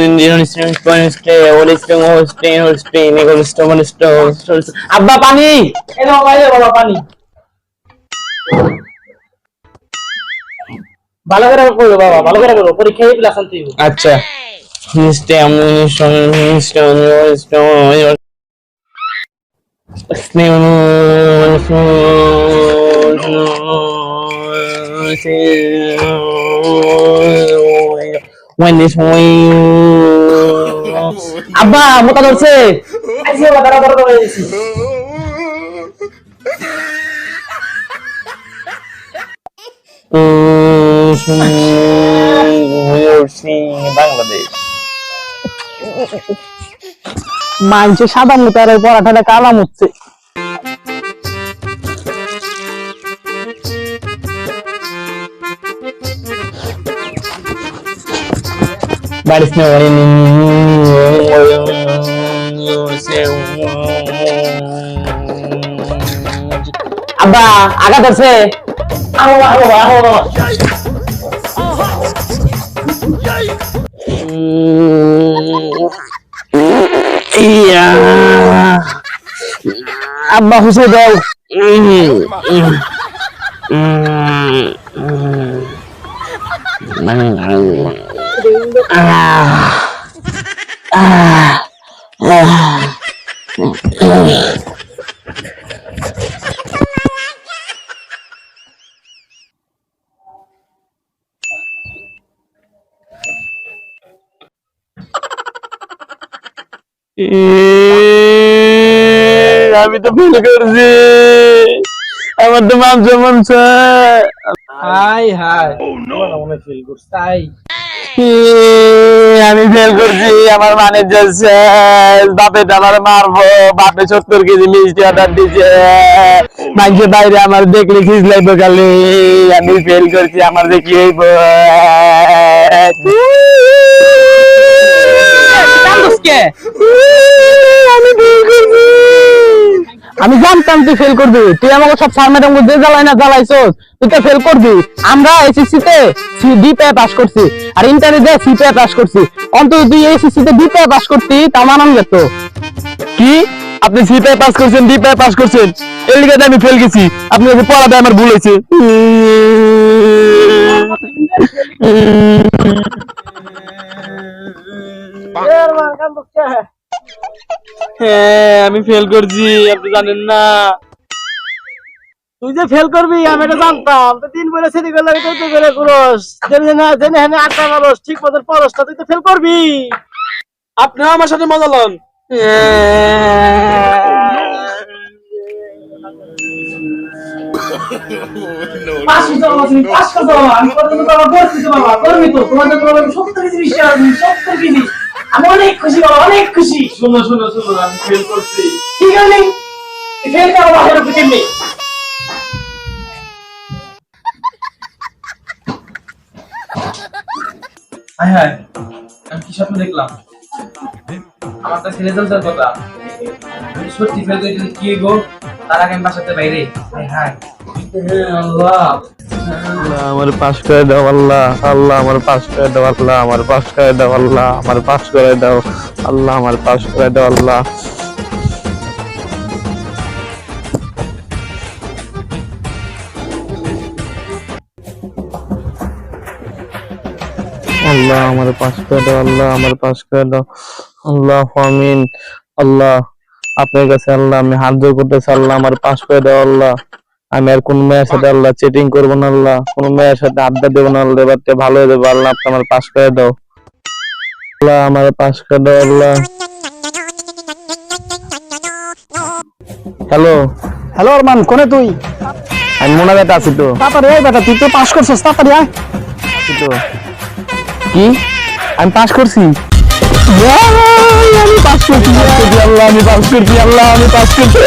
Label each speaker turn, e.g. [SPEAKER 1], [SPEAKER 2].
[SPEAKER 1] Indian, stay, Spain, stay, all stay, all stay, all stay, Nicole, stay, all stay, all stay. আব্বা পানি
[SPEAKER 2] এই নাও বাইরে বাবা পানি ভালো করে করো বাবা ভালো করে করো পরীক্ষায় প্লাস আনতে হইব
[SPEAKER 1] আচ্ছা stay on your stay when this আব্বা মোটা ধরছে বাংলাদেশ
[SPEAKER 2] মানছে সাদা মুতার পরাঠাটা কালাম হচ্ছে
[SPEAKER 1] It's no আব্বা আগা ধরছে আব্বা হুসে দাও আমি তো ফেল করছি আমার তো মাংস মাংস
[SPEAKER 2] হাই হাই মনে ফিল করছ তাই
[SPEAKER 1] আমি ফেল করছি আমার মানে যাচ্ছে বাপে আমার মারবো বাপে সত্তর কেজি মিষ্টি অর্ডার দিচ্ছে মাংসে বাইরে আমার দেখলে খিস লাগবে খালি আমি ফেল করছি আমার যে কি? হইব আমি ফেল করছি।
[SPEAKER 2] আমি জানতাম তুই ফেল করবি। তুই আমাকে সব স্যার ম্যাডাম যে জ্বালাই না জ্বালাইছস, তুই তো ফেল করবি। আমরা এসএসসি তে ডি পে পাস করছি। আর ইন্টারে যে সি পে পাস করছি। অন্তত তুই এসএসসি তে ডি পে পাস করতি তা মানান যেত
[SPEAKER 1] কি? আপনি সি পে পাস করছেন ডি পে পাস করছেন। এর লিগে আমি ফেল গেছি, আপনি পড়াতে আমার ভুল হয়েছে। হ্যাঁ আমি ফেল করছি, আপনি জানেন না।
[SPEAKER 2] তুই যে ফেল করবি, আমি এটা জানতাম। তো তিন বলে সেটি গেলে তুই তো গেলে করস জেনে না, জেনে হেনে আটটা মারস ঠিক মতন পড়স তুই তো ফেল করবি।
[SPEAKER 1] আপনিও আমার সাথে মজা লন।
[SPEAKER 2] পাস করতে আমি বাবা করবি তো? তোমাদের তো সত্তর কেজি সত্তর কেজি আমি অনেক খুশি বাবা অনেক খুশি।
[SPEAKER 1] শুনো শুনো শুনো আমি ফেল করছি।
[SPEAKER 2] ঠিক আছে ফেল করো বাবা এরকম কেমনি
[SPEAKER 3] হ্যাঁ হ্যাঁ আমি কি স্বপ্ন দেখলাম? আমার কাছে রেজাল্টের কথা। সত্যি ফেল করে কি হইব? তার আগে আমি বাসাতে বাইরে। হায়। হায় আল্লাহ।
[SPEAKER 1] আল্লাহ, আমার পাশ করে দাও আল্লাহ আল্লাহ আমার পাশ করে দাও আল্লাহ আমার পাশ করে দাও আল্লাহ আমার পাশ করে দাও আল্লাহ আমার পাশ করে দাও আল্লাহ। আল্লাহ আমার পাশ করে দাও আল্লাহ আমার পাশ করে দাও। আল্লাহ আমিন। আল্লাহ আপনার কাছে আল্লাহ আমি হাত জোর করতেছি আল্লাহ আমার পাশ করে দাও আল্লাহ। আমি আর কোন মেয়ের সাথে আল্লাহ চেটিং করব না আল্লাহ। কোন মেয়ের সাথে আড্ডা দেবো না আল্লাহ এবারটা ভালো হয়ে যাবে আল্লাহ আপনি আমার পাস করে দাও। আল্লাহ আমার পাস করে দাও আল্লাহ। হ্যালো
[SPEAKER 2] হ্যালো আরমান কোনে তুই?
[SPEAKER 1] আমি মোনাজাতে আছি তো।
[SPEAKER 2] তাড়াতাড়ি আয় বেটা তুই তো পাস করছিস তাড়াতাড়ি আয়।
[SPEAKER 1] আছি তো। কি? আমি পাস করছি? আমি পাস করছি আল্লাহ আমি পাস করছি আল্লাহ আমি পাস করছি।